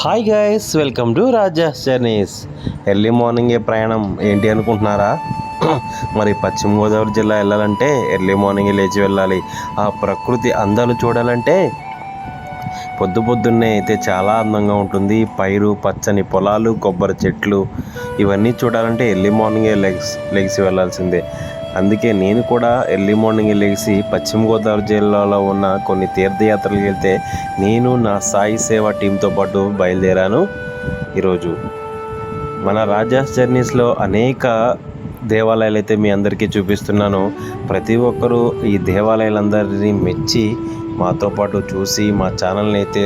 Hi guys welcome to Raja journeys early మార్నింగే ప్రయాణం ఏంటి అనుకుంటున్నారా? మరి పశ్చిమ గోదావరి జిల్లా వెళ్ళాలంటే ఎర్లీ మార్నింగే లేచి వెళ్ళాలి. ఆ ప్రకృతి అందాలు చూడాలంటే పొద్దు పొద్దున్నే అయితే చాలా అందంగా ఉంటుంది. పైరు పచ్చని పొలాలు కొబ్బరి చెట్లు ఇవన్నీ చూడాలంటే ఎర్లీ మార్నింగే లెగ్స్ లెగిసి వెళ్ళాల్సిందే. అందుకే నేను కూడా ఎర్లీ మార్నింగ్ లేచి పశ్చిమ గోదావరి జిల్లాలో ఉన్న కొన్ని తీర్థయాత్రలకు వెళ్తే నేను నా సాయి సేవ టీంతో పాటు బయలుదేరాను ఈరోజు. మన రాజాస్ జర్నీస్లో అనేక దేవాలయాలు అయితే మీ అందరికీ చూపిస్తున్నాను. ప్రతి ఒక్కరూ ఈ దేవాలయాలందరినీ మెచ్చి మాతో పాటు చూసి మా ఛానల్ని అయితే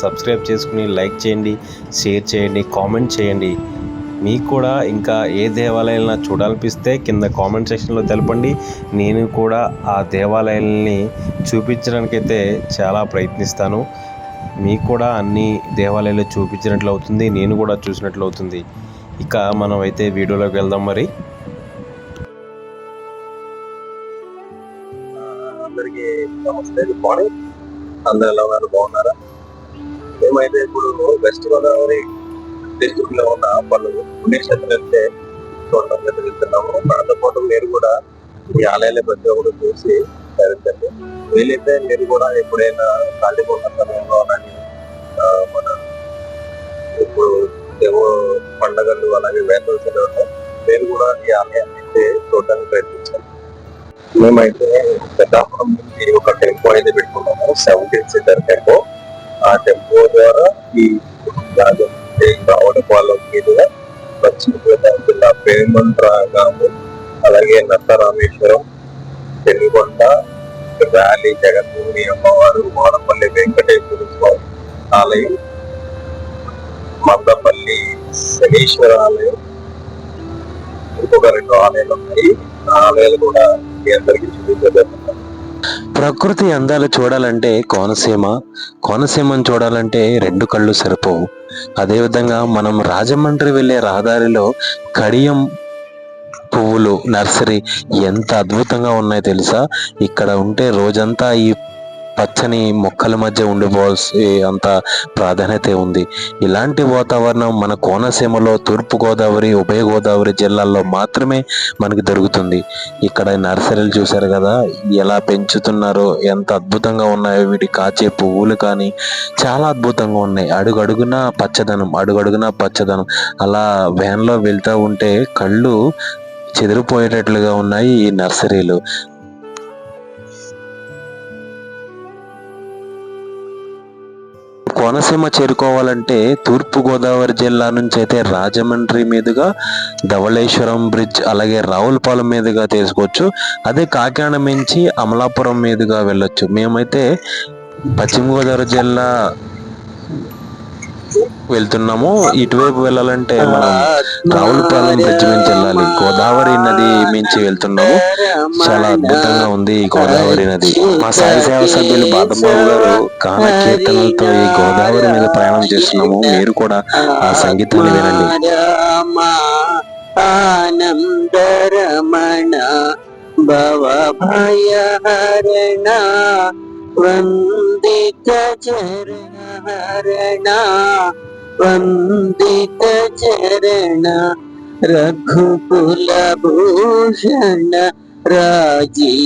సబ్స్క్రైబ్ చేసుకుని లైక్ చేయండి షేర్ చేయండి కామెంట్ చేయండి. మీకు కూడా ఇంకా ఏ దేవాలయాలను చూడాలనిపిస్తే కింద కామెంట్ సెక్షన్లో తెలపండి. నేను కూడా ఆ దేవాలయాల్ని చూపించడానికైతే చాలా ప్రయత్నిస్తాను. మీకు కూడా అన్ని దేవాలయాలు చూపించినట్లు అవుతుంది నేను కూడా చూసినట్లు అవుతుంది. ఇక మనం అయితే వీడియోలోకి వెళ్దాం మరి. అందరికి నమస్తే గుడ్ మార్నింగ్. అందరు ఎలా ఉన్నారు? బాగున్నారా? మేమైతే ఇప్పుడు వెస్ట్ గోదావరి డిస్ట్రిక్ట్లో ఉన్న పలు పుణ్యక్షేత్రం వెళ్తే చూడడం వెళ్తున్నాము మనతో పాటు మీరు కూడా ఈ ఆలయాల ప్రతి ఒక్కరు చూసి తరించండి వీలైతే మీరు కూడా ఎప్పుడైనా ఖాళీ ఉన్న సమయంలో అలాగే మన ఇప్పుడు ఏవో పండగలు అలాగే వేసవి సెలవులు మీరు కూడా ఈ ఆలయాన్ని అయితే చూడడానికి ప్రయత్నించండి. మేమైతే పెద్దాపురం నుంచి ఒక టెంపో అయితే పెట్టుకున్నాము. Seventeen seater tempo. ఆ టెంపో ద్వారా ఈ రాజం రావడపాలెం మీదుగా పశ్చిమ జిల్లా పేమంట్రాగాము అలాగే నత్తరామేశ్వరం పెనుగొండ ర్యాలీ జగన్మోహని అమ్మవారు మోడపల్లి వెంకటేశ్వర స్వామి ఆలయం మందపల్లి శనీశ్వర ఆలయం ఇంకొక రెండు ఆలయాలు ఉన్నాయి. ఆ ఆలయాలు కూడా మీ అందరికీ చూపించబోతున్నాను. ప్రకృతి అందాలు చూడాలంటే కోనసీమ. కోనసీమను చూడాలంటే రెండు కళ్ళు సరిపోవు. అదేవిధంగా మనం రాజమండ్రి వెళ్ళే రహదారిలో కడియం పువ్వులు నర్సరీ ఎంత అద్భుతంగా ఉన్నాయో తెలుసా? ఇక్కడ ఉంటే రోజంతా ఈ పచ్చని మొక్కల మధ్య ఉండిపోవాల్సి అంత ప్రాధాన్యత ఉంది. ఇలాంటి వాతావరణం మన కోనసీమలో తూర్పు గోదావరి ఉభయ గోదావరి జిల్లాల్లో మాత్రమే మనకి దొరుకుతుంది. ఇక్కడ నర్సరీలు చూశారు కదా ఎలా పెంచుతున్నారో ఎంత అద్భుతంగా ఉన్నాయో వీటి కాచే పువ్వులు కానీ చాలా అద్భుతంగా ఉన్నాయి. అడుగడుగున పచ్చదనం అడుగడుగున పచ్చదనం. అలా వ్యాన్లో వెళ్తూ ఉంటే కళ్ళు చెదిరిపోయేటట్లుగా ఉన్నాయి ఈ నర్సరీలు. కోనసీమ చేరుకోవాలంటే తూర్పు గోదావరి జిల్లా నుంచి అయితే రాజమండ్రి మీదుగా ధవళేశ్వరం బ్రిడ్జ్ అలాగే రావులపాలెం మీదుగా తీసుకోవచ్చు. అదే కాకినాడ నుంచి అమలాపురం మీదుగా వెళ్ళొచ్చు. మేమైతే పశ్చిమ గోదావరి జిల్లా వెళ్తున్నాము. ఇటువైపు వెళ్ళాలంటే మనం రావులపాలెం బ్రిడ్జ్ నుంచి వెళ్ళాలి. గోదావరి నది మించి వెళ్తున్నాము. చాలా అద్భుతంగా ఉంది ఈ గోదావరి నది. మా సాయి సేవ సభ్యులు బాదబాబు గారు గాన కీర్తనలతో ఈ గోదావరి మీద ప్రయాణం చేస్తున్నాము. మీరు కూడా ఆ సంగీతాన్ని వినండి. రామ ఆనందరమణ భవ భయహరణ హరణ വന്ദിത ചരണ വന്ദിത ചരണ രഘുകുലഭൂഷണ രാജീവനയന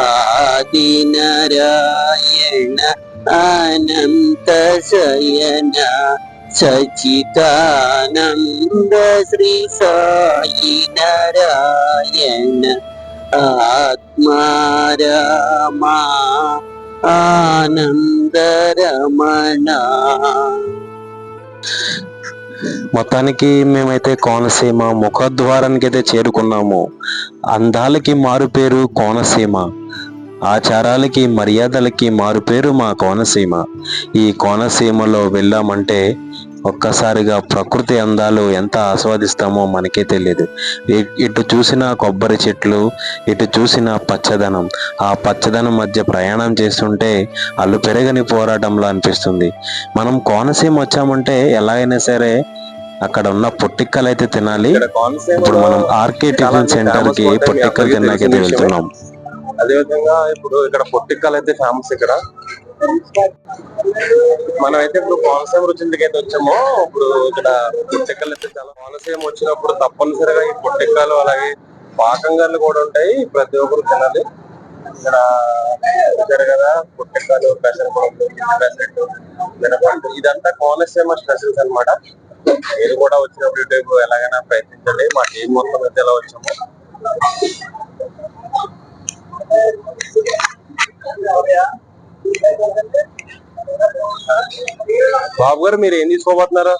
ആദിനരായണ അനന്ത ശയന സച്ചിദാനന്ദ ശ്രീ സായി നാരായണ. ఆత్మారమా ఆనందరమణ మొత్తానికి మేమైతే కోనసీమ ముఖద్వారానికి అయితే చేరుకున్నాము. అందాలకి మారు పేరు కోనసీమ. ఆచారాలకి మర్యాదలకి మారు పేరు మా కోనసీమ. ఈ కోనసీమలో వెళ్ళామంటే ఒక్కసారిగా ప్రకృతి అందాలు ఎంత ఆస్వాదిస్తామో మనకే తెలియదు. ఇటు చూసిన కొబ్బరి చెట్లు ఇటు చూసిన పచ్చదనం. ఆ పచ్చదనం మధ్య ప్రయాణం చేస్తుంటే అల్లు పెరగని పోరాటంలో అనిపిస్తుంది. మనం కోనసీమ వచ్చామంటే ఎలా అయినా సరే అక్కడ ఉన్న పొట్టిక్కలు అయితే తినాలి ఇప్పుడు మనం ఆర్కే టిఫిన్ సెంటర్కి పొట్టిక్కలు తిన్నాకైతే వెళ్తున్నాం. అదే విధంగా ఇప్పుడు ఇక్కడ పొట్టిక్కలు అయితే ఫేమస్ ఇక్కడ. మనమైతే ఇప్పుడు కోనసీమ రుచి ఎందుకైతే వచ్చామో ఇప్పుడు ఇక్కడ పుట్టెక్కలు అయితే చాలా కోనసీమ వచ్చినప్పుడు తప్పనిసరిగా ఈ పుట్టెక్కలు అలాగే పాకంగాలు కూడా ఉంటాయి ప్రతి ఒక్కరు తినాలి. ఇక్కడ చూశారు కదా పుట్టెక్కలు పెసరపప్పు పెసరెట్టు ఇదంతా కోనసీమ స్పెషల్స్ అన్నమాట. మీరు కూడా వచ్చినప్పుడు ఇటు ఎలాగైనా ప్రయత్నించండి మా టీం మొత్తం అయితే ఎలా వచ్చాము. బాబు గారు మీరు ఏం తీసుకోబోతున్నారు?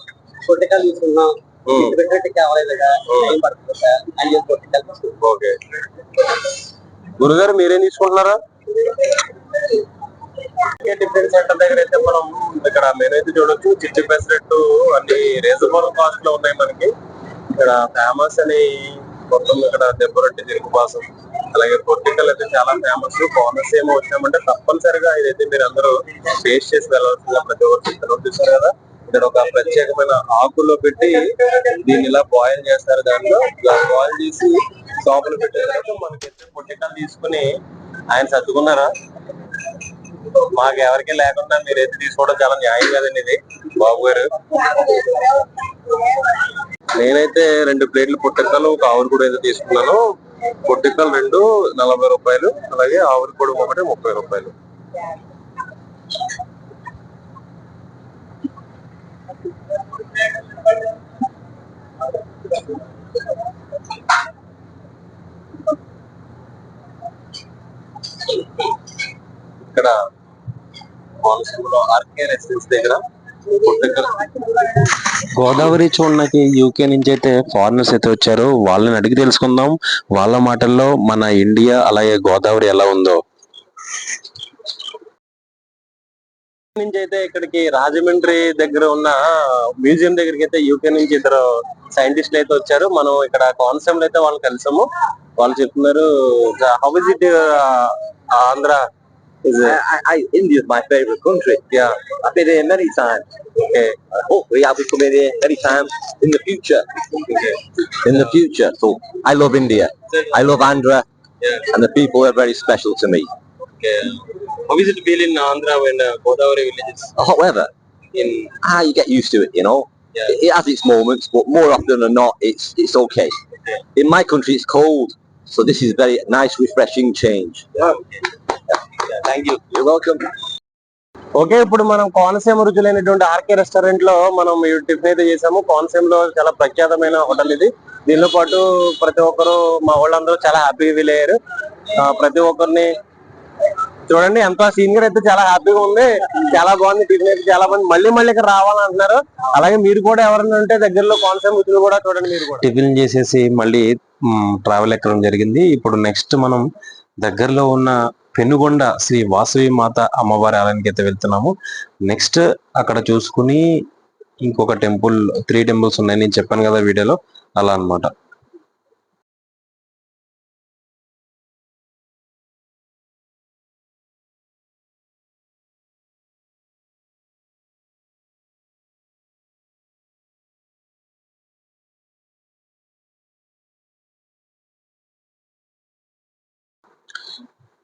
పొట్టికలు తీసుకున్నాం ఓకే. గురుగారు మీరేం తీసుకుంటున్నారా? టిఫిన్ సెంటర్ దగ్గర అయితే మనం ఇక్కడ అయితే చూడొచ్చు. చిట్టి పెసరెట్టు అన్ని రీజనబుల్ కాస్ట్లో ఉన్నాయి మనకి. ఇక్కడ ఫేమస్ అని మొత్తం ఇక్కడ దెబ్బ రొట్టె తిరుగు పాసం అలాగే పొట్టికల్ అయితే చాలా ఫేమస్ కోనసీమ వచ్చామంటే తప్పనిసరిగా ఇదైతే మీరు అందరూ టేస్ట్ చేసి వెళ్ళాల్సిన ప్రతి ఒక్కరు చూసారు కదా? ఇక్కడ ఒక ప్రత్యేకమైన ఆకుల్లో పెట్టి దీన్ని ఇలా బాయిల్ చేస్తారు దాంట్లో. ఇలా బాయిల్ చేసి లోపల పెట్టిన తర్వాత మనకి పొట్టికలు తీసుకుని ఆయన సర్దుకున్నారా? మాకు ఎవరికి లేకుండా మీరైతే తీసుకోవడం చాలా న్యాయం కదండి ఇది బాబు గారు. నేనైతే రెండు ప్లేట్లు పుట్టక్కలు ఒక ఆవురు కూడా అయితే తీసుకున్నాను. పుట్టక్కలు రెండు నలభై రూపాయలు. అలాగే ఆవిరి కూడా ఒకటి ముప్పై రూపాయలు. ఇక్కడ కోనసీమలో ఆర్కే రెసిడెన్స్ దగ్గర గోదావరి చూడడానికి యూకే నుంచి అయితే ఫారినర్స్ అయితే వచ్చారు. వాళ్ళని అడిగి తెలుసుకుందాం. వాళ్ళ మాటల్లో మన ఇండియా అలాగే గోదావరి ఎలా ఉందో. నుంచి అయితే ఇక్కడికి రాజమండ్రి దగ్గర ఉన్న మ్యూజియం దగ్గరికి అయితే యూకే నుంచి ఇద్దరు సైంటిస్టులు అయితే వచ్చారు. మనం ఇక్కడ కాన్సెప్ట్ అయితే వాళ్ళు కలిసాము. వాళ్ళు చెప్తున్నారు how is it Andhra is it? I, India is my favorite country. yeah I've been here many times. okay Hopefully I'll be coming here many times in the future. okay In the future. So I love India. I love Andhra yeah and the people are very special to me. okay how is it feel in Andhra when uh, Godavari villages The hot weather, in ah, you get used to it, you know. Yeah. It, it has its moments, but more often than not, it's it's okay. Okay. In my country, it's cold, so this is very nice, refreshing change. Thank you okay ఇప్పుడు మనం Konaseema రుచులైనటువంటి RK రెస్టారెంట్లో మనం tiffin అయితే చేసాము. కోనసీమలో చాలా ప్రఖ్యాతమైన hotel ఇది. దీనితో పాటు ప్రతి ఒక్కరు మా వాళ్ళందరూ చాలా హ్యాపీగా ఫీల్ అయ్యారు ప్రతి ఒక్కరిని చూడండి ఎంత సీనియర్ అయితే చాలా హ్యాపీగా ఉంది. చాలా బాగుంది టిఫిన్ అయితే చాలా మంది మళ్ళీ మళ్ళీ ఇక్కడ రావాలంటున్నారు. అలాగే మీరు కూడా ఎవరైనా ఉంటే దగ్గరలో కోనసీమ రుచులు కూడా చూడండి మీరు కూడా. టిఫిన్ చేసేసి మళ్ళీ ట్రావెల్ ఎక్కడం జరిగింది. ఇప్పుడు నెక్స్ట్ మనం దగ్గరలో ఉన్న పెనుగొండ శ్రీ వాసవి మాత అమ్మవారి ఆలయానికి అయితే వెళ్తున్నాము. నెక్స్ట్ అక్కడ చూసుకుని ఇంకొక టెంపుల్ త్రీ టెంపుల్స్ ఉన్నాయి. నేను చెప్పాను కదా వీడియోలో. అలా అన్నమాట.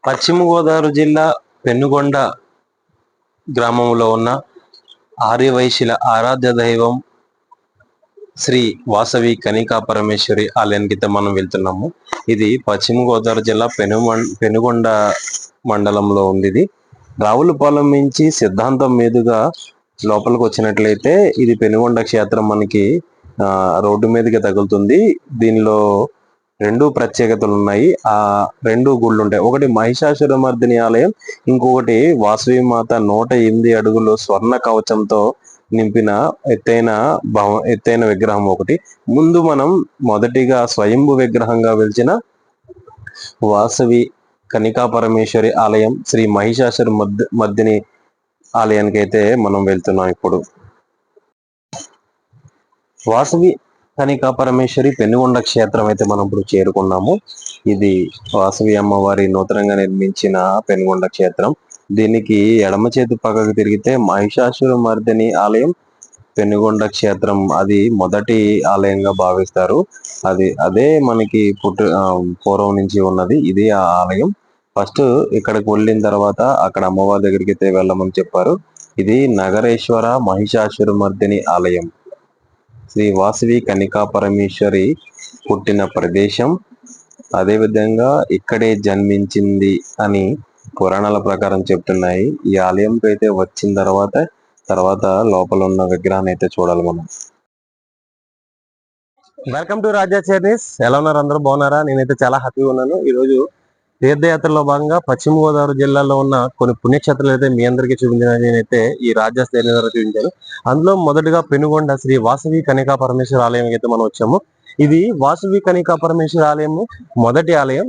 పశ్చిమ గోదావరి జిల్లా పెనుగొండ గ్రామంలో ఉన్న ఆర్యవైశ్యుల ఆరాధ్య దైవం శ్రీ వాసవి కనికా పరమేశ్వరి ఆలయానికి మనం వెళ్తున్నాము. ఇది పశ్చిమ గోదావరి జిల్లా పెను పెనుగొండ మండలంలో ఉంది ఇది. రావులపాలెం నుంచి సిద్ధాంతం మీదుగా లోపలికి వచ్చినట్లయితే ఇది పెనుగొండ క్షేత్రం మనకి రోడ్డు మీదుగా తగులుతుంది. దీనిలో రెండు ప్రత్యేకతలు ఉన్నాయి. ఆ రెండు గుళ్ళు ఉంటాయి ఒకటి మహిషాసురమర్దిని ఆలయం ఇంకొకటి వాసవి మాత నూట ఎనిమిది అడుగులు స్వర్ణ కవచంతో నింపిన ఎత్తైన భవ ఎత్తైన విగ్రహం ఒకటి. ముందు మనం మొదటిగా స్వయంభు విగ్రహంగా వెలిచిన వాసవి కనికా పరమేశ్వరి ఆలయం శ్రీ మహిషాసుర మద్ మద్దిని ఆలయానికి అయితే మనం వెళ్తున్నాం ఇప్పుడు. వాసవి కనికా పరమేశ్వరి పెనుగొండ క్షేత్రం అయితే మనం ఇప్పుడు చేరుకున్నాము. ఇది వాసవి అమ్మవారి నూతనంగా నిర్మించిన పెనుగొండ క్షేత్రం. దీనికి ఎడమ చేతి పక్కకు తిరిగితే మహిషాసుర మర్దిని ఆలయం పెనుగొండ క్షేత్రం. అది మొదటి ఆలయంగా భావిస్తారు. అది అదే మనకి పుట్టు పూర్వం నుంచి ఉన్నది. ఇది ఆ ఆలయం. ఫస్ట్ ఇక్కడికి వెళ్ళిన తర్వాత అక్కడ అమ్మవారి దగ్గరికి అయితే వెళ్ళమని చెప్పారు. ఇది నగరేశ్వర మహిషాసురమర్దిని ఆలయం. శ్రీ వాసవి కనికా పరమేశ్వరి పుట్టిన ప్రదేశం. అదేవిధంగా ఇక్కడే జన్మించింది అని పురాణాల ప్రకారం చెప్తున్నాయి. ఈ ఆలయంకి అయితే వచ్చిన తర్వాత తర్వాత లోపల ఉన్న విగ్రహాన్ని అయితే చూడాలి మనం. వెల్కమ్ టు రాజా చర్నీస్ ఎలా ఉన్నారు అందరూ? బాగున్నారా? నేనైతే చాలా హ్యాపీగా ఉన్నాను. ఈ రోజు తీర్థయాత్రలో భాగంగా పశ్చిమ గోదావరి జిల్లాలో ఉన్న కొన్ని పుణ్యక్షేత్రాలు అయితే మీ అందరికీ చూపించిన నేనైతే ఈ రాజా ద్వారా చూపించాను అందులో మొదటగా పెనుగొండ శ్రీ వాసవి కనికా పరమేశ్వర ఆలయం అయితే మనం వచ్చాము. ఇది వాసవి కనికా పరమేశ్వర ఆలయము మొదటి ఆలయం.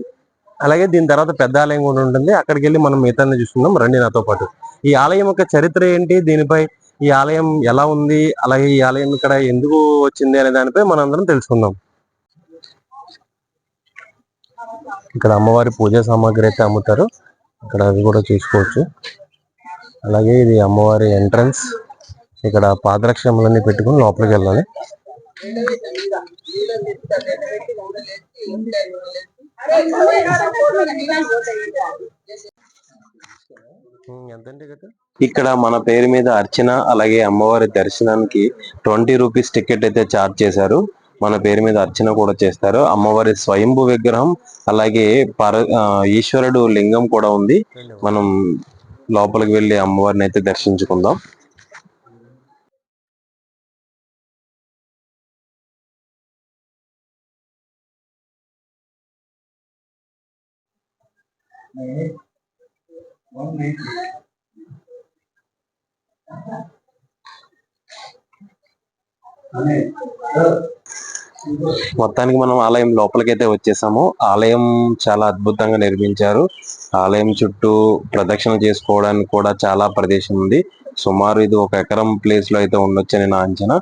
అలాగే దీని తర్వాత పెద్ద ఆలయం కూడా ఉంటుంది. అక్కడికి వెళ్ళి మనం మిగతాన్ని చూసుకుందాం. రండి నాతో పాటు. ఈ ఆలయం యొక్క చరిత్ర ఏంటి? దీనిపై ఈ ఆలయం ఎలా ఉంది? అలాగే ఈ ఆలయం ఇక్కడ ఎందుకు వచ్చింది అనే దానిపై మనం అందరం తెలుసుకుందాం. ఇక్కడ అమ్మవారి పూజా సామాగ్రి అయితే అమ్ముతారు. ఇక్కడ అది కూడా చూసుకోవచ్చు. అలాగే ఇది అమ్మవారి ఎంట్రన్స్. ఇక్కడ పాదరక్షములన్నీ పెట్టుకుని లోపలికి వెళ్ళాలి. ఇక్కడ మన పేరు మీద అర్చన అలాగే అమ్మవారి దర్శనానికి ట్వంటీ రూపీస్ టికెట్ అయితే చార్జ్ చేశారు. మన పేరు మీద అర్చన కూడా చేస్తారు. అమ్మవారి స్వయంభు విగ్రహం అలాగే పర ఈశ్వరుడు లింగం కూడా ఉంది. మనం లోపలికి వెళ్ళి అమ్మవారిని అయితే దర్శించుకుందాం. మొత్తానికి మనం ఆలయం లోపలికైతే వచ్చేసాము. ఆలయం చాలా అద్భుతంగా నిర్మించారు. ఆలయం చుట్టూ ప్రదక్షిణ చేసుకోవడానికి కూడా చాలా ప్రదేశం ఉంది. సుమారు ఇది ఒక ఎకరం ప్లేస్లో అయితే ఉండొచ్చని నా అంచనా.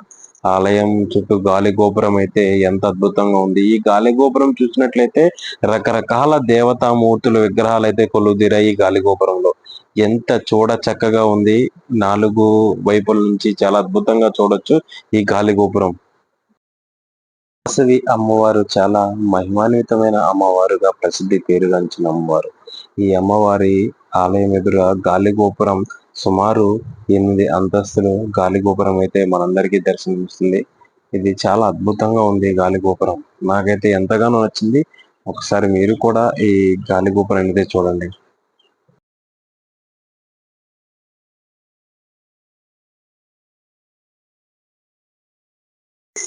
ఆలయం చుట్టూ గాలి గోపురం అయితే ఎంత అద్భుతంగా ఉంది. ఈ గాలి గోపురం చూసినట్లయితే రకరకాల దేవతామూర్తుల విగ్రహాలు అయితే కొలుదిరాయి ఈ గాలి గోపురంలో. ఎంత చూడ చక్కగా ఉంది. నాలుగు వైపుల నుంచి చాలా అద్భుతంగా చూడొచ్చు ఈ గాలి గోపురం. వాసవి అమ్మవారు చాలా మహిమాన్వితమైన అమ్మవారుగా ప్రసిద్ధి పేరుగాంచిన అమ్మవారు. ఈ అమ్మవారి ఆలయం ఎదురుగా గాలి గోపురం సుమారు ఎనిమిది అంతస్తులు గాలి గోపురం అయితే మనందరికీ దర్శనమిస్తుంది. ఇది చాలా అద్భుతంగా ఉంది గాలి గోపురం. నాకైతే ఎంతగానో నచ్చింది. ఒకసారి మీరు కూడా ఈ గాలి గోపురం అయితే చూడండి.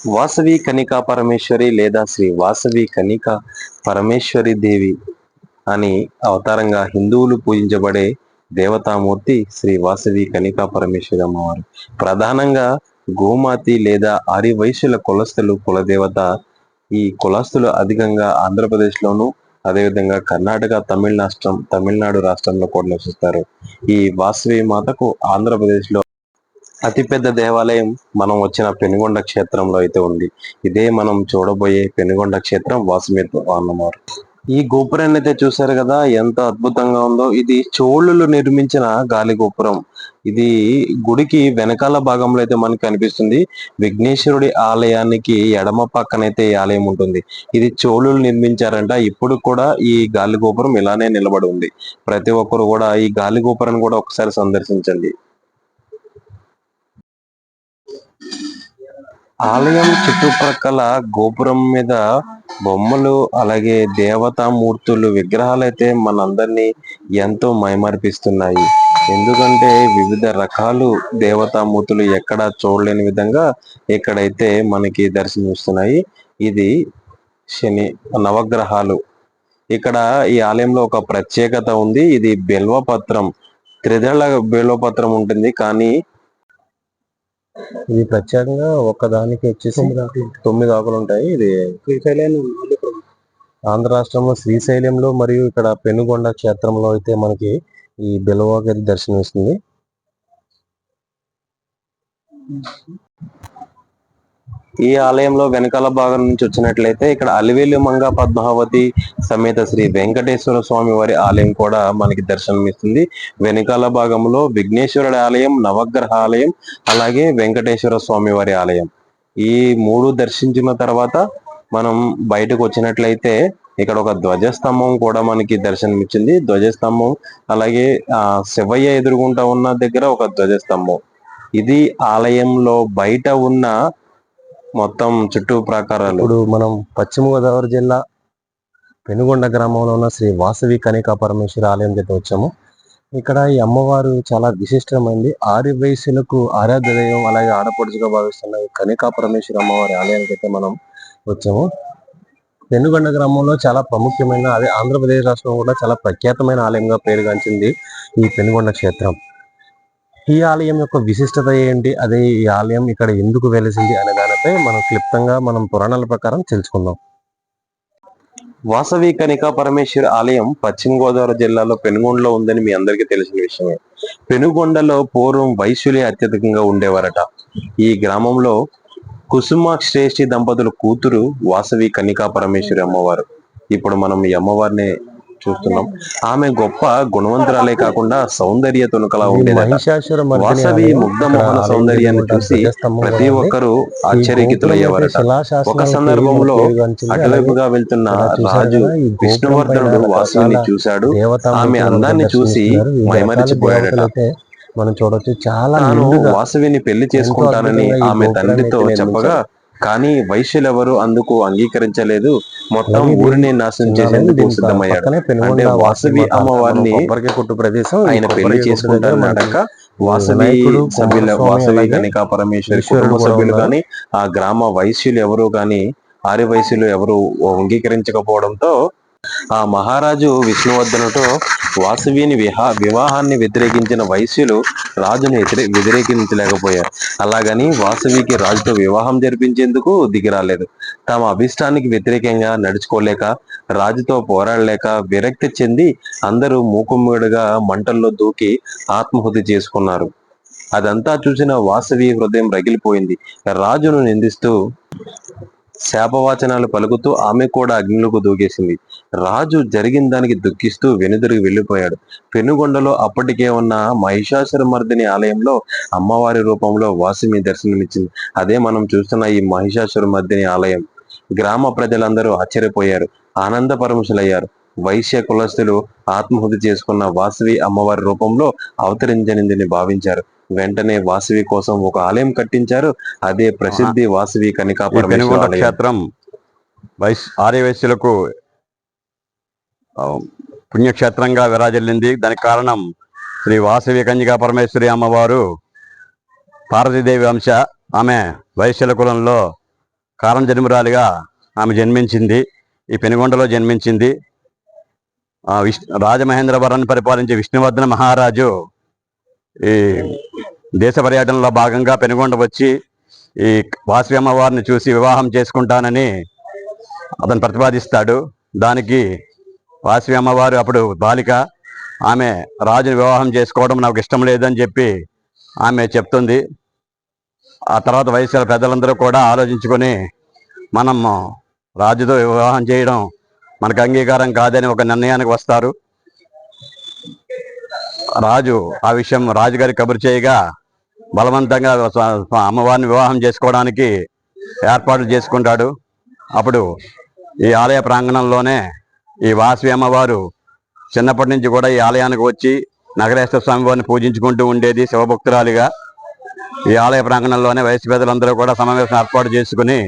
వాసవి కనికా పరమేశ్వరి లేదా శ్రీ వాసవి కనికా పరమేశ్వరి దేవి అని అవతారంగా హిందువులు పూజించబడే దేవతామూర్తి శ్రీ వాసవి కనికా పరమేశ్వరి అమ్మవారు. ప్రధానంగా గోమాతి లేదా ఆర్యవైశ్యుల కులస్తులు కులదేవత ఈ కులస్తులు అధికంగా ఆంధ్రప్రదేశ్ లోను అదేవిధంగా కర్ణాటక తమిళ రాష్ట్రం తమిళనాడు రాష్ట్రంలో కూడా నివసిస్తారు. ఈ వాసవి మాతకు ఆంధ్రప్రదేశ్లో అతిపెద్ద దేవాలయం మనం వచ్చిన పెనుగొండ క్షేత్రంలో అయితే ఉంది. ఇదే మనం చూడబోయే పెనుగొండ క్షేత్రం వాసవి అన్నమారు. ఈ గోపురాన్ని అయితే చూసారు కదా ఎంత అద్భుతంగా ఉందో. ఇది చోళులు నిర్మించిన గాలి గోపురం. ఇది గుడికి వెనకాల భాగంలో అయితే మనకు కనిపిస్తుంది విఘ్నేశ్వరుడి ఆలయానికి ఎడమ పక్కనైతే ఈ ఆలయం ఉంటుంది. ఇది చోళులు నిర్మించారంట. ఇప్పుడు కూడా ఈ గాలి గోపురం ఇలానే నిలబడి ఉంది. ప్రతి ఒక్కరు కూడా ఈ గాలి గోపురాన్ని కూడా ఒకసారి సందర్శించండి. ఆలయం చుట్టుప్రక్కల గోపురం మీద బొమ్మలు అలాగే దేవతామూర్తులు విగ్రహాలు అయితే మనందరినీ ఎంతో మైమర్పిస్తున్నాయి. ఎందుకంటే వివిధ రకాలు దేవతామూర్తులు ఎక్కడ చూడలేని విధంగా ఇక్కడైతే మనకి దర్శనమిస్తున్నాయి. ఇది శని నవగ్రహాలు. ఇక్కడ ఈ ఆలయంలో ఒక ప్రత్యేకత ఉంది. ఇది బిల్వపత్రం. త్రిదళ బిల్వపత్రం ఉంటుంది. కానీ ఇది ప్రత్యేకంగా ఒక్కదానికి వచ్చేసి తొమ్మిది ఆకులు ఉంటాయి. ఇది శ్రీశైలం ఆంధ్ర రాష్ట్రంలో శ్రీశైలంలో మరియు ఇక్కడ పెనుగొండ క్షేత్రంలో అయితే మనకి ఈ బిలవాగరి దర్శనం ఇస్తుంది ఈ ఆలయంలో వెనకాల భాగం నుంచి వచ్చినట్లయితే ఇక్కడ అలివేలు మంగ పద్మావతి సమేత శ్రీ వెంకటేశ్వర స్వామి వారి ఆలయం కూడా మనకి దర్శనం ఇస్తుంది వెనకాల భాగంలో విఘ్నేశ్వరుడి ఆలయం నవగ్రహ ఆలయం అలాగే వెంకటేశ్వర స్వామి వారి ఆలయం. ఈ మూడు దర్శించిన తర్వాత మనం బయటకు వచ్చినట్లయితే ఇక్కడ ఒక ధ్వజస్తంభం కూడా మనకి దర్శనమిచ్చింది. ధ్వజస్తంభం అలాగే ఆ శివయ్య ఎదురుగుంటా ఉన్న దగ్గర ఒక ధ్వజస్తంభం. ఇది ఆలయంలో బయట ఉన్న మొత్తం చుట్టూ ప్రాకారాలు. ఇప్పుడు మనం పశ్చిమ గోదావరి జిల్లా పెనుగొండ గ్రామంలో ఉన్న శ్రీ వాసవి కనికా పరమేశ్వరి ఆలయం దగ్గర వచ్చాము. ఇక్కడ ఈ అమ్మవారు చాలా విశిష్టమైంది. ఆరి వయసులకు ఆరాధ్య దైవం అలాగే ఆడపడుచుగా భావిస్తున్న కనికా పరమేశ్వరి అమ్మవారి ఆలయానికి అయితే మనం వచ్చాము. పెనుగొండ గ్రామంలో చాలా ప్రాముఖ్యమైన అదే ఆంధ్రప్రదేశ్ రాష్ట్రం కూడా చాలా ప్రఖ్యాతమైన ఆలయంగా పేరుగాంచింది ఈ పెనుగొండ క్షేత్రం. ఈ ఆలయం యొక్క విశిష్టత ఏంటి? అదే ఈ ఆలయం ఇక్కడ ఎందుకు వెలిసింది అనే దానిపై మనం క్లుప్తంగా మనం పురాణాల ప్రకారం తెలుసుకుందాం. వాసవి కనికా పరమేశ్వరి ఆలయం పశ్చిమ గోదావరి జిల్లాలో పెనుగొండలో ఉందని మీ అందరికీ తెలిసిన విషయమే. పెనుగొండలో పూర్వం వైశ్యులే అత్యధికంగా ఉండేవారట. ఈ గ్రామంలో కుసుమ శ్రేష్ఠి దంపతుల కూతురు వాసవి కనికా పరమేశ్వరి అమ్మవారు. ఇప్పుడు మనం ఈ అమ్మవారిని చూస్తున్నాం. ఆమె గొప్ప గుణవంతురాలే కాకుండా సౌందర్య తునకలా వాసవి ఆలయం ముగ్ధ మోహన సౌందర్యాన్ని చూసి ప్రతి. ఒక్కరూ ఆశ్చర్యకితులయ్యేవారట. శిలాశాసనాలకు ఒక సందర్భంలో అటువైపుగా వెళ్తున్న రాజు విష్ణువర్ధనుడు వాసుని చూశాడు. ఆమె అందాన్ని చూసి మైమరిచిపోయాడట. దేవతలైతే మనం చూడొచ్చు చాలా వాసవిని పెళ్ళి చేసుకుంటానని ఆమె తండ్రితో చెప్పగా కానీ వైశ్యులెవరు అందుకు అంగీకరించలేదు. మొత్తం ఊరిని నాశనం చేసేందుకు సిద్ధమయ్యాడు. అంటే వాసవి అమ్మవారిని కొట్టు ప్రదేశం ఆయన పెళ్ళి మనకి వాసవి సభ్యుల వాసవి కనికా పరమేశ్వరి కుటుంబ సభ్యులు. కానీ ఆ గ్రామ వైశ్యులు ఎవరు కానీ ఆర్య వైశ్యులు ఎవరు అంగీకరించకపోవడంతో ఆ మహారాజు విష్ణువర్ధనుతో వాసవిని విహా వివాహాన్ని వ్యతిరేకించిన వైశ్యులు రాజును వ్యతిరే వ్యతిరేకించలేకపోయారు. అలాగని వాసవికి రాజుతో వివాహం జరిపించేందుకు దిగిరాలేదు. తమ అభిష్టానికి వ్యతిరేకంగా నడుచుకోలేక రాజుతో పోరాడలేక విరక్తి చెంది అందరూ మూకుమ్మడిగా మంటల్లో దూకి ఆత్మహత్య చేసుకున్నారు. అదంతా చూసిన వాసవి హృదయం రగిలిపోయింది. రాజును నిందిస్తూ శాపవాచనాలు పలుకుతూ ఆమె కూడా అగ్నిలోకి దూకేసింది. రాజు జరిగిన దానికి దుఃఖిస్తూ వెనుదిరిగి వెళ్ళిపోయాడు. పెనుగొండలో అప్పటికే ఉన్న మహిషాసుర మర్దిని ఆలయంలో అమ్మవారి రూపంలో వాసిమి దర్శనమిచ్చింది. అదే మనం చూస్తున్న ఈ మహిషాసుర మర్దిని ఆలయం. గ్రామ ప్రజలందరూ ఆశ్చర్యపోయారు. ఆనంద పరమశులయ్యారు వైశ్య కులస్తులు ఆత్మహత్య చేసుకున్న వాసవి అమ్మవారి రూపంలో అవతరించనిందని భావించారు. వెంటనే వాసవి కోసం ఒక ఆలయం కట్టించారు. అదే ప్రసిద్ధి వాసవి కనికా క్షేత్రం ఆర్యవైశ్యులకు పుణ్యక్షేత్రంగా విరాజిల్లింది. దానికి కారణం శ్రీ వాసవి కన్యకా పరమేశ్వరి అమ్మవారు పార్వతీదేవి అంశ ఆమె వైశ్యుల కులంలో కారణ జన్మురాలిగా ఆమె జన్మించింది. ఈ పెనుగొండలో జన్మించింది. రాజమహేంద్రవరాన్ని పరిపాలించే విష్ణువర్ధన మహారాజు ఈ దేశ పర్యటనలో భాగంగా పెనుగొండ వచ్చి ఈ వాసవి అమ్మవారిని చూసి వివాహం చేసుకుంటానని అతను ప్రతిపాదిస్తాడు. దానికి వాసవి అమ్మవారు అప్పుడు బాలిక ఆమె రాజుని వివాహం చేసుకోవడం నాకు ఇష్టం లేదని చెప్పి ఆమె చెప్తుంది. ఆ తర్వాత వయసుల పెద్దలందరూ కూడా ఆలోచించుకొని మనము రాజుతో వివాహం చేయడం మనకు అంగీకారం కాదని ఒక నిర్ణయానికి వస్తారు. రాజు ఆ విషయం రాజుగారి కబురు చేయగా బలవంతంగా అమ్మవారిని వివాహం చేసుకోవడానికి ఏర్పాట్లు చేసుకుంటాడు. అప్పుడు ఈ ఆలయ ప్రాంగణంలోనే ఈ వాసవి అమ్మవారు చిన్నప్పటి నుంచి కూడా ఈ ఆలయానికి వచ్చి నగరేశ్వర స్వామి వారిని పూజించుకుంటూ ఉండేది శివభక్తురాలిగా. ఈ ఆలయ ప్రాంగణంలోనే వయసు పేదలందరూ కూడా సమావేశం ఏర్పాటు చేసుకుని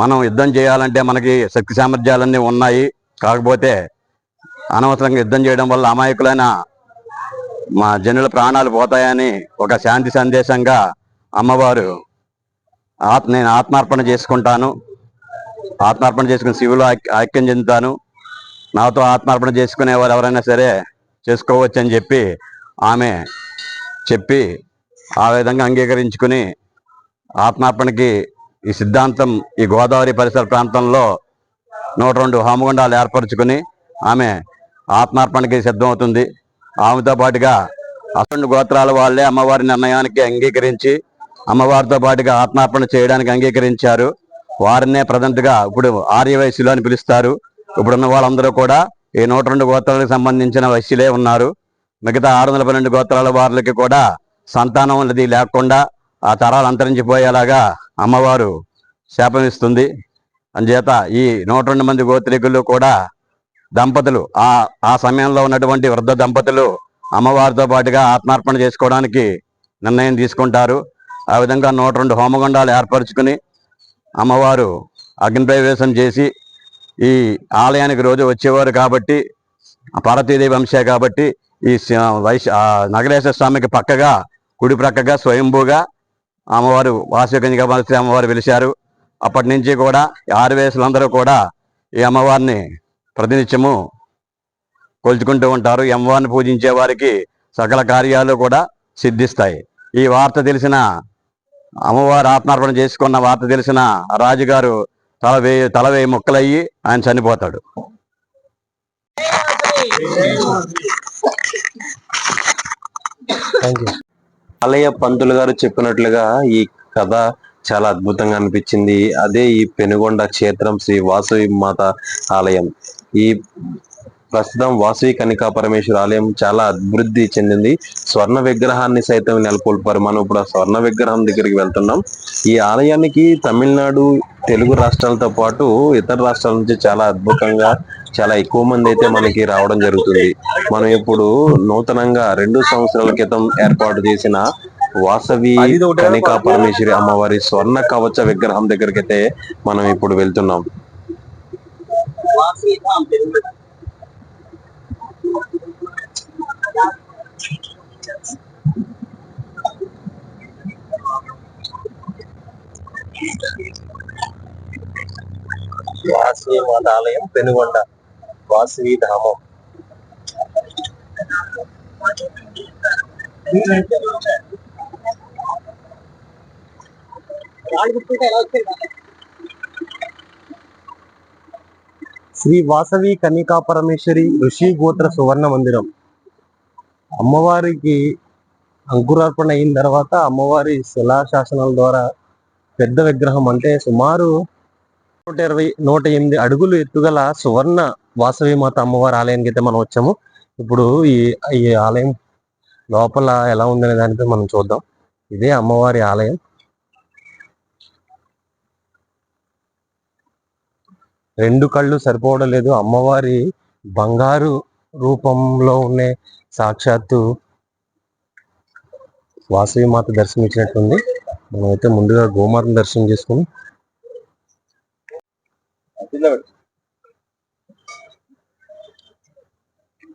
మనం యుద్ధం చేయాలంటే మనకి శక్తి సామర్థ్యాలన్నీ ఉన్నాయి. కాకపోతే అనవసరంగా యుద్ధం చేయడం వల్ల అమాయకులైన మా జనుల ప్రాణాలు పోతాయని ఒక శాంతి సందేశంగా అమ్మవారు ఆత్ నేను ఆత్మార్పణ చేసుకుంటాను. ఆత్మార్పణ చేసుకుని శివులు ఐక్యం చెందుతాను. నాతో ఆత్మార్పణ చేసుకునే వారు ఎవరైనా సరే చేసుకోవచ్చు అని చెప్పి ఆమె చెప్పి ఆ విధంగా అంగీకరించుకుని ఆత్మార్పణకి ఈ సిద్ధాంతం ఈ గోదావరి పరిసర ప్రాంతంలో నూట రెండు హోమగుండాలు ఏర్పరచుకుని ఆమె ఆత్మార్పణకి సిద్ధమవుతుంది. ఆమెతో పాటుగా అసలు గోత్రాల వాళ్ళే అమ్మవారి నిర్ణయానికి అంగీకరించి అమ్మవారితో పాటుగా ఆత్మార్పణ చేయడానికి అంగీకరించారు. వారినే ప్రజెంట్గా ఇప్పుడు ఆర్య వయస్సులు అని పిలుస్తారు. ఇప్పుడున్న వాళ్ళందరూ కూడా ఈ నూట రెండు గోత్రాలకు సంబంధించిన వయస్సులే ఉన్నారు. మిగతా ఆరు వందల పన్నెండు గోత్రాల వారికి కూడా సంతానం అనేది లేకుండా ఆ తరాలు అంతరించిపోయేలాగా అమ్మవారు శాపం ఇస్తుంది అంచేత ఈ నూట రెండు మంది గోత్రికులు కూడా దంపతులు. ఆ ఆ సమయంలో ఉన్నటువంటి వృద్ధ దంపతులు అమ్మవారితో పాటుగా ఆత్మార్పణ చేసుకోవడానికి నిర్ణయం తీసుకుంటారు. ఆ విధంగా నూట రెండు హోమగుండాలు ఏర్పరచుకుని అమ్మవారు అగ్నిప్రవేశం చేసి ఈ ఆలయానికి రోజు వచ్చేవారు కాబట్టి పార్వతీదేవి అంశే కాబట్టి ఈ వైశ నగరేశ్వర స్వామికి పక్కగా కుడి ప్రక్కగా స్వయంభూగా అమ్మవారు వాసవికన్యగా శ్రీ అమ్మవారు వెలిశారు అప్పటి నుంచి కూడా ఆరువేసులందరూ కూడా ఈ అమ్మవారిని ప్రతినిత్యము కొలుచుకుంటూ ఉంటారు. ఈ అమ్మవారిని పూజించే వారికి సకల కార్యాలు కూడా సిద్ధిస్తాయి. ఈ వార్త తెలిసిన అమ్మవారు ఆత్మార్పణ చేసుకున్న వార్త తెలిసిన రాజుగారు తల వేయి తల వేయి ముక్కలయ్యి ఆయన చనిపోతాడు. ఆలయ పంతులు గారు చెప్పినట్లుగా ఈ కథ చాలా అద్భుతంగా అనిపించింది. అదే ఈ పెనుగొండ క్షేత్రం శ్రీ వాసవి మాత ఆలయం. ఈ ప్రస్తుతం వాసవి కనికా పరమేశ్వర ఆలయం చాలా అభివృద్ధి చెందింది. స్వర్ణ విగ్రహాన్ని సైతం నెలకొల్పారు మనం. ఇప్పుడు ఆ స్వర్ణ విగ్రహం దగ్గరికి వెళ్తున్నాం. ఈ ఆలయానికి తమిళనాడు తెలుగు రాష్ట్రాలతో పాటు ఇతర రాష్ట్రాల నుంచి చాలా అద్భుతంగా చాలా ఎక్కువ మంది అయితే మనకి రావడం జరుగుతుంది. మనం ఇప్పుడు నూతనంగా రెండు సంవత్సరాల క్రితం ఏర్పాటు చేసిన వాసవి కనికా పరమేశ్వరి అమ్మవారి స్వర్ణ కవచ విగ్రహం దగ్గరికి అయితే మనం ఇప్పుడు వెళ్తున్నాం. వాసవి మాత ఆలయం పెనుగొండ. వాసవి ధామం శ్రీ వాసవి కన్నికా పరమేశ్వరి ఋషి గోత్ర సువర్ణ మందిరం. అమ్మవారికి అంకురార్పణ అయిన తర్వాత అమ్మవారి శిలాశాసనాల ద్వారా పెద్ద విగ్రహం అంటే సుమారు నూట ఇరవై నూట ఎనిమిది అడుగులు ఎత్తుగల సువర్ణ వాసవి మాత అమ్మవారి ఆలయానికి అయితే మనం వచ్చాము. ఇప్పుడు ఈ ఈ ఆలయం లోపల ఎలా ఉందనే దానిపై మనం చూద్దాం. ఇదే అమ్మవారి ఆలయం. రెండు కళ్ళు సరిపోవడం లేదు. అమ్మవారి బంగారు రూపంలో ఉండే సాక్షాత్తు వాసవి మాత దర్శనమిచ్చినట్టుంది. మనమైతే ముందుగా గోమాతను దర్శనం చేసుకుని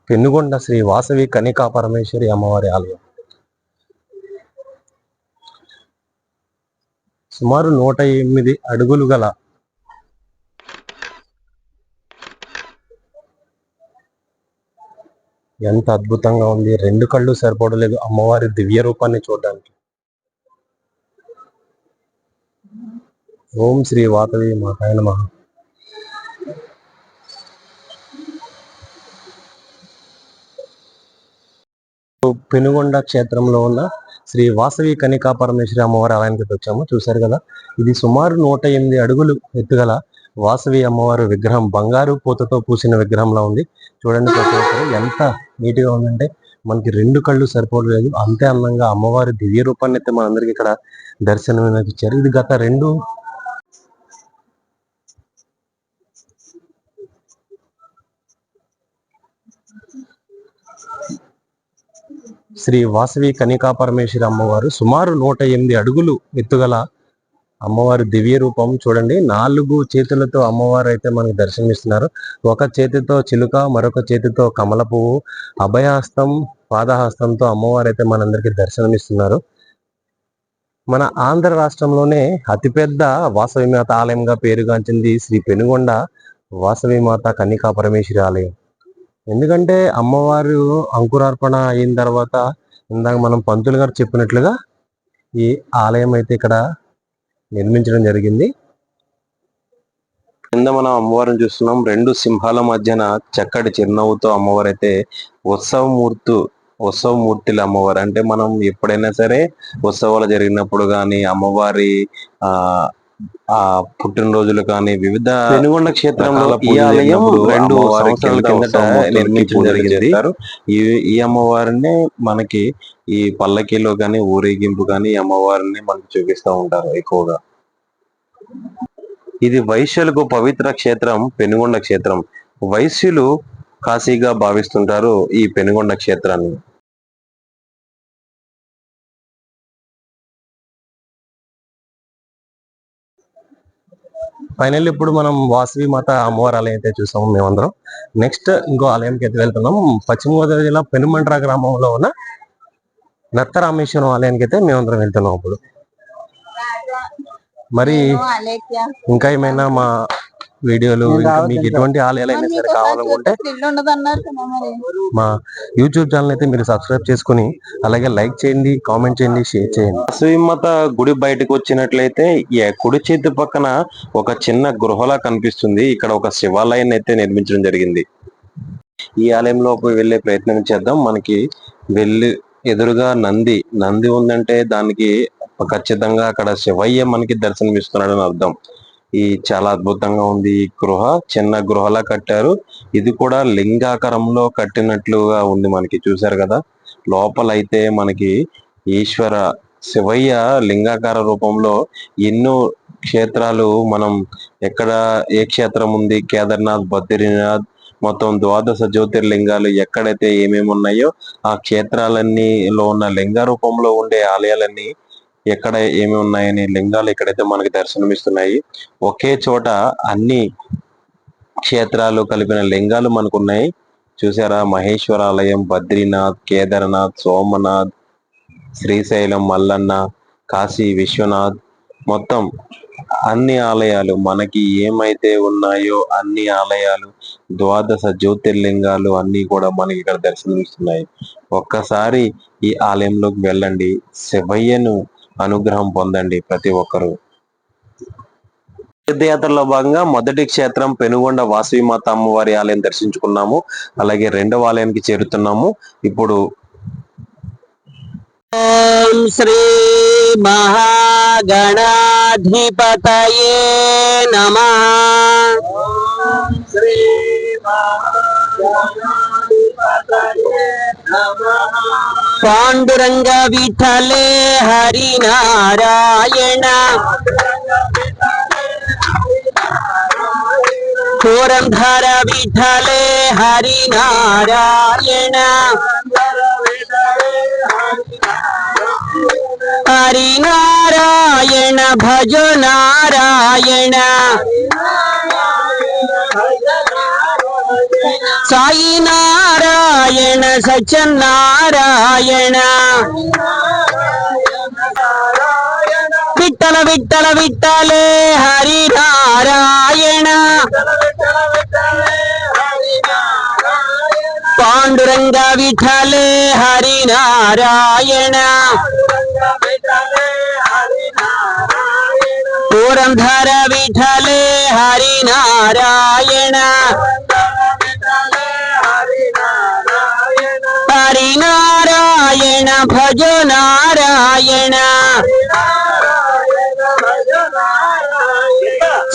పెనుగొండ శ్రీ వాసవి కనికా పరమేశ్వరి అమ్మవారి ఆలయం. సుమారు నూట ఎనిమిది అడుగులు గల ఎంత అద్భుతంగా ఉంది. రెండు కళ్ళు సరిపడలేదు అమ్మవారి దివ్య రూపాన్ని చూడడానికి. ఓం శ్రీ వాతవి మాతాయన మహా పెనుగొండ క్షేత్రంలో ఉన్న శ్రీ వాసవి కనికా పరమేశ్వరి అమ్మవారి ఆలయానికి వచ్చాము. చూశారు కదా? ఇది సుమారు నూట ఎనిమిది అడుగులు ఎత్తుగల వాసవి అమ్మవారి విగ్రహం. బంగారు పూతతో పూసిన విగ్రహంలా ఉంది. చూడండి ప్రతి ఒక్కరు ఎంత నీట్గా ఉందంటే మనకి రెండు కళ్ళు సరిపోలేదు అంతే అందంగా అమ్మవారి దివ్య రూపాన్ని అయితే మనందరికి ఇక్కడ దర్శనం ఇచ్చారు ఇది గత రెండు శ్రీ వాసవి కనికా పరమేశ్వరి అమ్మవారు సుమారు నూట ఎనిమిది అడుగులు ఎత్తుగల అమ్మవారి దివ్య రూపం చూడండి. నాలుగు చేతులతో అమ్మవారు అయితే మనకు దర్శనమిస్తున్నారు. ఒక చేతితో చిలుక మరొక చేతితో కమల పువ్వు అభయహస్తం పాదహస్తంతో అమ్మవారు అయితే మనందరికీ దర్శనమిస్తున్నారు. మన ఆంధ్ర రాష్ట్రంలోనే అతిపెద్ద వాసవి మాత ఆలయంగా పేరుగాంచింది శ్రీ పెనుగొండ వాసవి మాత కన్నికా పరమేశ్వరి ఆలయం. ఎందుకంటే అమ్మవారు అంకురార్పణ అయిన తర్వాత ఇందాక మనం పంతులు గారు చెప్పినట్లుగా ఈ ఆలయం అయితే ఇక్కడ నిర్మించడం జరిగింది. కింద మనం అమ్మవారిని చూస్తున్నాం. రెండు సింహాల మధ్యన చక్కటి చిరునవ్వుతో అమ్మవారు అయితే ఉత్సవమూర్తు ఉత్సవమూర్తిల అమ్మవారు. అంటే మనం ఎప్పుడైనా సరే ఉత్సవాలు జరిగినప్పుడు కానీ అమ్మవారి ఆ ఆ పుట్టినరోజులు కానీ వివిధ పెనుగొండ క్షేత్రంలో ఈ ఆలయం రెండు సంవత్సరాల కింద కిందట నిర్మించడం జరిగింది. ఈ ఈ అమ్మవారిని మనకి ఈ పల్లకిలో కానీ ఊరేగింపు కానీ ఈ అమ్మవారిని మనకి చూపిస్తూ ఉంటారు ఎక్కువగా. ఇది వైశ్యులకు పవిత్ర క్షేత్రం పెనుగొండ క్షేత్రం. వైశ్యులు కాశీగా భావిస్తుంటారు ఈ పెనుగొండ క్షేత్రాన్ని. ఫైనల్ ఇప్పుడు మనం వాసవి మాత అమ్మవారి ఆలయం అయితే చూసాము మేమందరం. నెక్స్ట్ ఇంకో ఆలయంకి అయితే వెళ్తున్నాం. పశ్చిమ గోదావరి జిల్లా పెనుమంట్ర గ్రామంలో ఉన్న నత్తరామేశ్వరం ఆలయానికి అయితే మేమందరం వెళ్తున్నాం ఇప్పుడు. మరి ఇంకా ఏమైనా మా వీడియోలు మీకు ఎటువంటి ఆలయాలు అయినా సరే కావాలనుకుంటే మా యూట్యూబ్ ఛానల్ అయితే మీరు సబ్స్క్రైబ్ చేసుకుని అలాగే లైక్ చేయండి కామెంట్ చేయండి షేర్ చేయండి. శ్రీమత గుడి బయటకు వచ్చినట్లయితే ఈ కుడి చేతి పక్కన ఒక చిన్న గృహలా కనిపిస్తుంది. ఇక్కడ ఒక శివాలయాన్ని అయితే నిర్మించడం జరిగింది. ఈ ఆలయంలోకి వెళ్ళే ప్రయత్నం చేద్దాం. మనకి వెళ్ళి ఎదురుగా నంది నంది ఉందంటే దానికి ఖచ్చితంగా అక్కడ శివయ్య మనకి దర్శనమిస్తున్నాడని అర్థం. ఈ చాలా అద్భుతంగా ఉంది ఈ గృహ. చిన్న గృహలా కట్టారు. ఇది కూడా లింగాకారంలో కట్టినట్లుగా ఉంది మనకి చూశారు కదా? లోపల అయితే మనకి ఈశ్వర శివయ్య లింగాకార రూపంలో ఎన్నో క్షేత్రాలు మనం ఎక్కడ ఏ క్షేత్రం ఉంది? కేదార్నాథ్ బద్రీనాథ్ మొత్తం ద్వాదశ జ్యోతిర్లింగాలు ఎక్కడైతే ఏమేమి ఉన్నాయో ఆ క్షేత్రాలన్నీలో ఉన్న లింగ రూపంలో ఉండే ఆలయాలన్నీ ఎక్కడ ఏమి ఉన్నాయని లింగాలు ఇక్కడైతే మనకి దర్శనమిస్తున్నాయి ఒకే చోట అన్ని క్షేత్రాలు కలిపిన లింగాలు మనకు ఉన్నాయి చూసారా? మహేశ్వరాలయం బద్రీనాథ్ కేదార్నాథ్ సోమనాథ్ శ్రీశైలం మల్లన్న కాశీ విశ్వనాథ్. మొత్తం అన్ని ఆలయాలు మనకి ఏమైతే ఉన్నాయో అన్ని ఆలయాలు ద్వాదశ జ్యోతిర్లింగాలు అన్నీ కూడా మనకి ఇక్కడ దర్శనమిస్తున్నాయి. ఒక్కసారి ఈ ఆలయంలోకి వెళ్ళండి. శివయ్యను అనుగ్రహం పొందండి ప్రతి ఒక్కరూ. తీర్థయాత్రలో భాగంగా మొదటి క్షేత్రం పెనుగొండ వాసవి మాత అమ్మవారి ఆలయం దర్శించుకున్నాము. అలాగే రెండవ ఆలయానికి చేరుతున్నాము. ఇప్పుడు ఓం శ్రీ మహాగణాధిపతయే నమ. పాండురంగ విఠలే హరినారాయణ పురంధర విఠలే హరినారాయణ హరినారాయణ భజ నారాయణ సాయి నారాయణ సత్యనారాయణ విట్టల విట్టల విట్టలే హరి నారాయణ. పాండురంగ విఠలే హరి నారాయణ. పురంధర విఠలే హరి నారాయణ. హరి నారాయణ భజ నారాయణ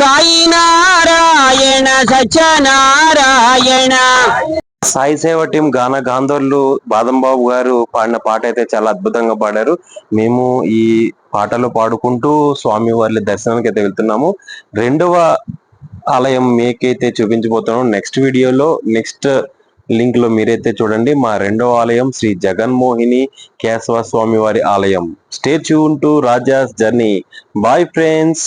సాయి నారాయణ సత్యనారాయణ. సాయి సేవ టీం గాన గాంధర్లు బాదం బాబు గారు పాడిన పాట అయితే చాలా అద్భుతంగా పాడారు. మేము ఈ పాటలు పాడుకుంటూ స్వామి వారి దర్శనానికి అయితే వెళ్తున్నాము. రెండవ ఆలయం మీకైతే చూపించబోతున్నాం నెక్స్ట్ వీడియోలో నెక్స్ట్ లింక్లో మీరైతే చూడండి. మా రెండవ ఆలయం శ్రీ జగన్మోహిని కేశవ స్వామి వారి ఆలయం. Stay tune to Raja's journey bye friends